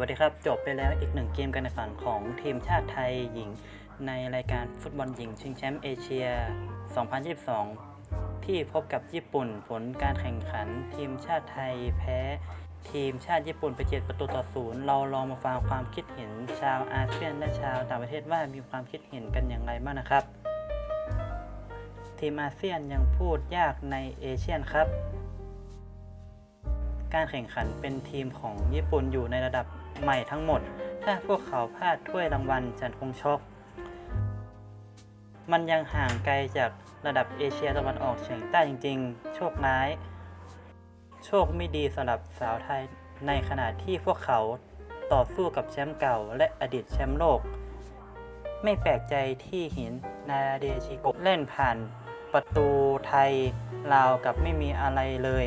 วัสดีครับ จบไปแล้วอีกหนึ่งเกมการแข่งขันของทีมชาติไทยหญิง ในรายการฟุตบอลหญิงชิงแชมป์เอเชีย 2022 ที่พบกับญี่ปุ่นผลการแข่งขัน ทีมชาติไทยแพ้ ทีมชาติญี่ปุ่นไปเจ็ดประตูต่อศูนย์เราลองมาฟังความคิดเห็นชาวอาเซียนและชาวต่างประเทศว่ามีความคิดเห็นกันอย่างไรบ้างนะครับ ทีมอาเซียนยังพูดยากในเอเชียนครับ การแข่งขันเป็นทีมของญี่ปุ่นอยู่ในระดับใหม่ทั้งหมด ถ้าพวกเขาพลาดถ้วยรางวัลฉันคงช็อก มันยังห่างไกลจากระดับเอเชียตะวันออกเฉียงใต้จริง ๆ โชคร้าย โชคไม่ดีสำหรับสาวไทยในขณะที่พวกเขาต่อสู้กับแชมป์เก่าและอดีตแชมป์โลก ไม่แปลกใจที่ห็นนาเดชิโกเล่นผ่านประตูไทยราวกับไม่มีอะไรเลย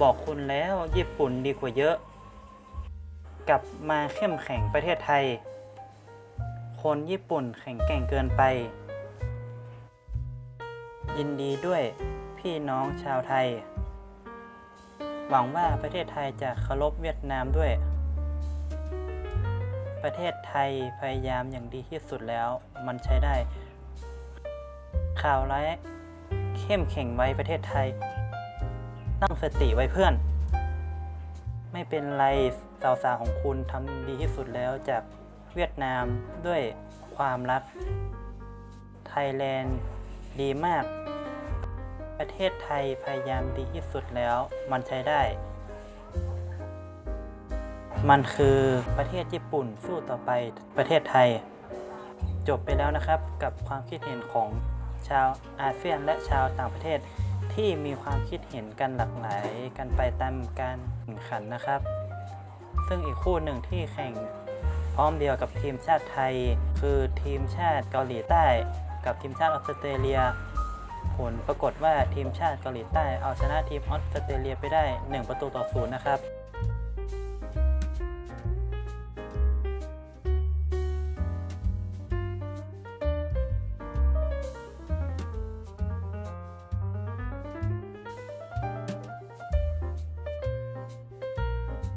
บอกคุณแล้วญี่ปุ่นดีกว่าเยอะ กลับมาเข้มแข็งประเทศไทย คนญี่ปุ่นแข็งแกร่งเกินไป ยินดีด้วยพี่น้องชาวไทย หวังว่าประเทศไทยจะเคารพเวียดนามด้วย ประเทศไทยพยายามอย่างดีที่สุดแล้วมันใช้ได้ ข่าวร้ายเข้มแข็งไว้ประเทศไทย ตั้งสติไว้เพื่อน ไม่เป็นไรสาวๆของคุณทำดีที่สุดแล้วจากเวียดนามด้วยความรัก ไทยแลนด์ดีมาก ประเทศไทยพยายามดีที่สุดแล้วมันใช้ได้ มันคือประเทศญี่ปุ่นสู้ต่อไปประเทศไทย จบไปแล้วนะครับกับความคิดเห็นของชาวอาเซียนและชาวต่างประเทศ ที่มีความคิดเห็นกันหลากหลายกันไปตามการแข่งขันนะครับ ซึ่งอีกคู่หนึ่งที่แข่งพร้อมเดียวกับทีมชาติไทย คือทีมชาติเกาหลีใต้ กับทีมชาติออสเตรเลีย ผลปรากฏว่าทีมชาติเกาหลีใต้เอาชนะทีมออสเตรเลียไปได้ 1 ประตูต่อศูนย์นะครับ